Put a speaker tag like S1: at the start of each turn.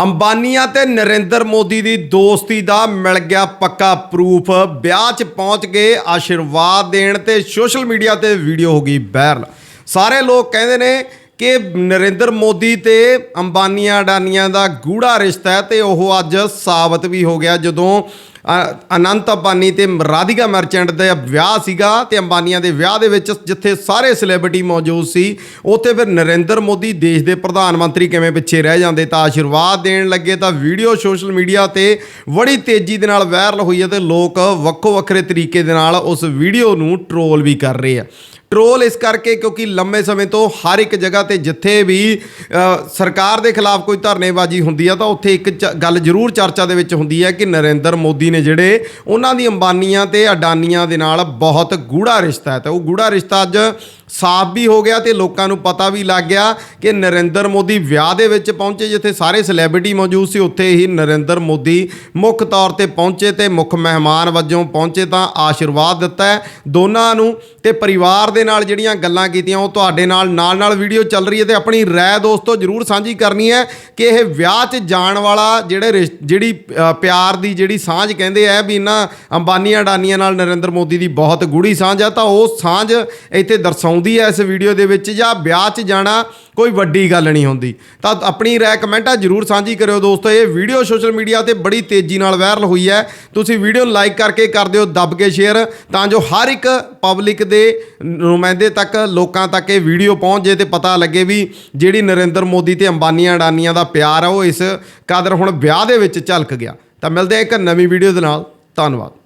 S1: ਅੰਬਾਨੀਆਂ ਤੇ ਨਰਿੰਦਰ ਮੋਦੀ ਦੀ ਦੋਸਤੀ ਦਾ ਮਿਲ ਗਿਆ ਪੱਕਾ ਪ੍ਰੂਫ। ਵਿਆਹ 'ਚ ਪਹੁੰਚ ਕੇ ਆਸ਼ੀਰਵਾਦ ਦੇਣ ਤੇ ਸੋਸ਼ਲ ਮੀਡੀਆ ਤੇ ਵੀਡੀਓ ਹੋ ਗਈ ਵਾਇਰਲ। ਸਾਰੇ ਲੋਕ ਕਹਿੰਦੇ ਨੇ ਕਿ ਨਰਿੰਦਰ ਮੋਦੀ ਤੇ ਅੰਬਾਨੀਆਂ ਅਡਾਨੀਆਂ ਦਾ ਗੂੜਾ ਰਿਸ਼ਤਾ ਹੈ ਤੇ ਉਹ ਅੱਜ ਸਾਬਤ ਵੀ ਹੋ ਗਿਆ ਜਦੋਂ ਅਨੰਤ ਅੰਬਾਨੀ ਤੇ ਰਾਧਿਕਾ ਮਰਚੈਂਟ ਦਾ ਵਿਆਹ ਸੀਗਾ ਤੇ ਅੰਬਾਨੀਆਂ ਦੇ ਵਿਆਹ ਦੇ ਵਿੱਚ ਜਿੱਥੇ ਸਾਰੇ ਸੈਲੀਬ੍ਰਿਟੀ ਮੌਜੂਦ ਸੀ, ਉੱਥੇ ਫਿਰ ਨਰਿੰਦਰ ਮੋਦੀ ਦੇਸ਼ ਦੇ ਪ੍ਰਧਾਨ ਮੰਤਰੀ ਕਿਵੇਂ ਪਿੱਛੇ ਰਹਿ ਜਾਂਦੇ ਤਾਂ ਆਸ਼ੀਰਵਾਦ ਦੇਣ ਲੱਗੇ ਤਾਂ ਵੀਡੀਓ ਸੋਸ਼ਲ ਮੀਡੀਆ ਤੇ ਬੜੀ ਤੇਜ਼ੀ ਦੇ ਨਾਲ ਵਾਇਰਲ ਹੋਈ ਹੈ ਤੇ ਲੋਕ ਵੱਖੋ ਵੱਖਰੇ ਤਰੀਕੇ ਦੇ ਨਾਲ ਉਸ ਵੀਡੀਓ ਨੂੰ ਟਰੋਲ ਵੀ ਕਰ ਰਹੇ ਆ। ਟਰੋਲ ਇਸ ਕਰਕੇ ਕਿਉਂਕਿ ਲੰਮੇ ਸਮੇਂ ਤੋਂ ਹਰ ਇੱਕ ਜਗ੍ਹਾ ਤੇ ਜਿੱਥੇ ਵੀ ਸਰਕਾਰ ਦੇ ਖਿਲਾਫ ਕੋਈ ਧਰਨੇਬਾਜ਼ੀ ਹੁੰਦੀ ਆ ਤਾਂ ਉੱਥੇ ਇੱਕ ਚ- ਗੱਲ ਜ਼ਰੂਰ ਚਰਚਾ ਦੇ ਵਿੱਚ ਹੁੰਦੀ ਹੈ ਕਿ ਨਰਿੰਦਰ ਮੋਦੀ ਨੇ ਜਿਹੜੇ ਉਹਨਾਂ ਦੀ ਅੰਬਾਨੀਆਂ ਤੇ ਅਡਾਨੀਆਂ ਦੇ ਨਾਲ ਬਹੁਤ ਗੂੜਾ ਰਿਸ਼ਤਾ ਹੈ। ਤਾਂ ਉਹ ਗੂੜਾ ਰਿਸ਼ਤਾ ਅੱਜ ਸਾਫ਼ ਵੀ ਹੋ ਗਿਆ ਤੇ ਲੋਕਾਂ ਨੂੰ ਪਤਾ ਵੀ ਲੱਗ ਗਿਆ ਕਿ ਨਰਿੰਦਰ ਮੋਦੀ ਵਿਆਹ ਦੇ ਵਿੱਚ ਪਹੁੰਚੇ, ਜਿੱਥੇ ਸਾਰੇ ਸੈਲੈਬ੍ਰਿਟੀ ਮੌਜੂਦ ਸੀ, ਉੱਥੇ ਹੀ ਨਰਿੰਦਰ ਮੋਦੀ ਮੁੱਖ ਤੌਰ ਤੇ ਪਹੁੰਚੇ ਤੇ ਮੁੱਖ ਮਹਿਮਾਨ ਵਜੋਂ ਪਹੁੰਚੇ ਤਾਂ ਆਸ਼ੀਰਵਾਦ ਦਿੱਤਾ ਦੋਨਾਂ ਨੂੰ ਤੇ ਪਰਿਵਾਰ ਦੇ ਨਾਲ ਜਿਹੜੀਆਂ ਗੱਲਾਂ ਕੀਤੀਆਂ, ਉਹ ਤੁਹਾਡੇ ਨਾਲ ਨਾਲ ਨਾਲ ਵੀਡੀਓ ਚੱਲ ਰਹੀ ਹੈ ਤੇ ਆਪਣੀ ਰਾਏ ਦੋਸਤੋ ਜਰੂਰ ਸਾਂਝੀ ਕਰਨੀ ਹੈ ਕਿ ਇਹ ਵਿਆਹ 'ਚ ਜਾਣ ਵਾਲਾ ਜਿਹੜੇ ਰਿਸ਼- ਜਿਹੜੀ ਪਿਆਰ ਦੀ ਜਿਹੜੀ ਸਾਂਝ ਕਹਿੰਦੇ ਆ ਵੀ ਇਹਨਾਂ ਅੰਬਾਨੀਆਂ ਅਡਾਨੀਆਂ ਨਾਲ ਨਰਿੰਦਰ ਮੋਦੀ ਦੀ ਬਹੁਤ ਗੂੜੀ ਸਾਂਝ ਆ, ਤਾਂ ਉਹ ਸਾਂਝ ਇੱਥੇ ਦਰਸਾਉਂਦੀ ਹੈ ਇਸ ਵੀਡੀਓ ਦੇ ਵਿੱਚ ਜਾਂ ਵਿਆਹ 'ਚ ਜਾਣਾ ਕੋਈ ਵੱਡੀ ਗੱਲ ਨਹੀਂ ਹੁੰਦੀ। ਤਾਂ ਆਪਣੀ ਰਾਏ ਕਮੈਂਟਾਂ ਜਰੂਰ ਸਾਂਝੀ ਕਰਿਓ ਦੋਸਤੋ। ਇਹ ਵੀਡੀਓ ਸੋਸ਼ਲ ਮੀਡੀਆ ਤੇ ਬੜੀ ਤੇਜ਼ੀ ਨਾਲ ਵਾਇਰਲ ਹੋਈ ਹੈ। ਤੁਸੀਂ ਵੀਡੀਓ ਨੂੰ ਲਾਈਕ ਕਰਕੇ ਕਰ ਦਿਓ, ਦੱਬ ਕੇ ਸ਼ੇਅਰ ਤਾਂ ਜੋ ਹਰ ਇੱਕ ਪਬਲਿਕ ਦੇ ਨੁਮਾਇੰਦੇ ਤੱਕ, ਲੋਕਾਂ ਤੱਕ ਇਹ ਵੀਡੀਓ ਪਹੁੰਚ ਜੇ ਤੇ ਪਤਾ ਲੱਗੇ ਵੀ ਜਿਹੜੀ ਨਰਿੰਦਰ ਮੋਦੀ ਤੇ ਅੰਬਾਨੀਆਂ ਅਡਾਨੀਆਂ ਦਾ ਪਿਆਰ ਆ, ਉਹ ਇਸ ਕਦਰ ਹੁਣ ਵਿਆਹ ਦੇ ਵਿੱਚ ਝਲਕ ਗਿਆ। ਤਾਂ ਮਿਲਦੇ ਆ ਇੱਕ ਨਵੀਂ ਵੀਡੀਓ ਦੇ ਨਾਲ। ਧੰਨਵਾਦ।